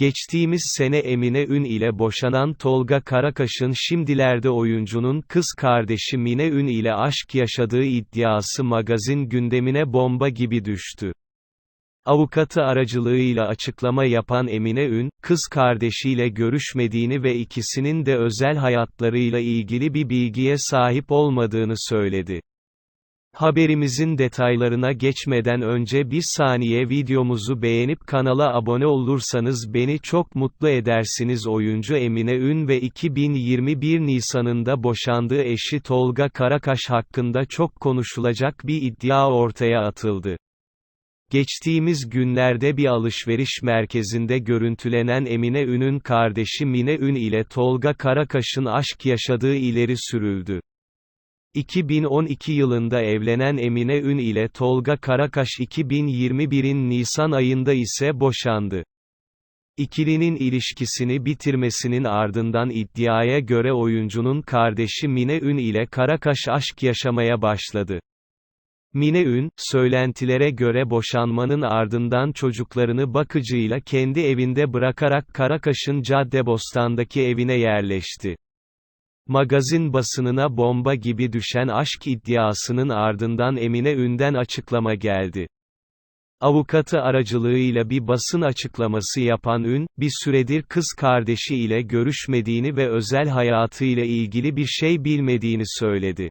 Geçtiğimiz sene Emine Ün ile boşanan Tolga Karakaş'ın şimdilerde oyuncunun kız kardeşi Mine Ün ile aşk yaşadığı iddiası magazin gündemine bomba gibi düştü. Avukatı aracılığıyla açıklama yapan Emine Ün, kız kardeşiyle görüşmediğini ve ikisinin de özel hayatlarıyla ilgili bir bilgiye sahip olmadığını söyledi. Haberimizin detaylarına geçmeden önce bir saniye videomuzu beğenip kanala abone olursanız beni çok mutlu edersiniz oyuncu Emine Ün ve 2021 Nisan'ında boşandığı eşi Tolga Karakaş hakkında çok konuşulacak bir iddia ortaya atıldı. Geçtiğimiz günlerde bir alışveriş merkezinde görüntülenen Emine Ün'ün kardeşi Mine Ün ile Tolga Karakaş'ın aşk yaşadığı ileri sürüldü. 2012 yılında evlenen Emine Ün ile Tolga Karakaş 2021'in Nisan ayında ise boşandı. İkilinin ilişkisini bitirmesinin ardından iddiaya göre oyuncunun kardeşi Mine Ün ile Karakaş aşk yaşamaya başladı. Mine Ün, söylentilere göre boşanmanın ardından çocuklarını bakıcıyla kendi evinde bırakarak Karakaş'ın Caddebostan'daki evine yerleşti. Magazin basınına bomba gibi düşen aşk iddiasının ardından Emine Ün'den açıklama geldi. Avukatı aracılığıyla bir basın açıklaması yapan Ün, bir süredir kız kardeşi ile görüşmediğini ve özel hayatıyla ilgili bir şey bilmediğini söyledi.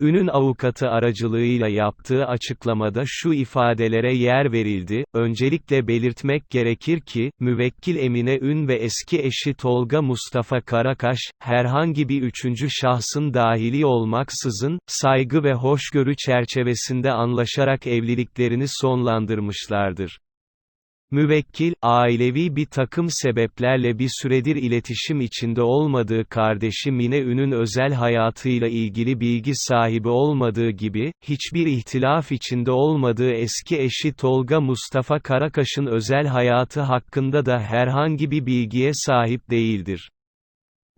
Ün'ün avukatı aracılığıyla yaptığı açıklamada şu ifadelere yer verildi, öncelikle belirtmek gerekir ki, müvekkil Emine Ün ve eski eşi Tolga Mustafa Karakaş, herhangi bir üçüncü şahsın dahili olmaksızın, saygı ve hoşgörü çerçevesinde anlaşarak evliliklerini sonlandırmışlardır. Müvekkil, ailevi bir takım sebeplerle bir süredir iletişim içinde olmadığı kardeşi Mine Ün'ün özel hayatıyla ilgili bilgi sahibi olmadığı gibi, hiçbir ihtilaf içinde olmadığı eski eşi Tolga Mustafa Karakaş'ın özel hayatı hakkında da herhangi bir bilgiye sahip değildir.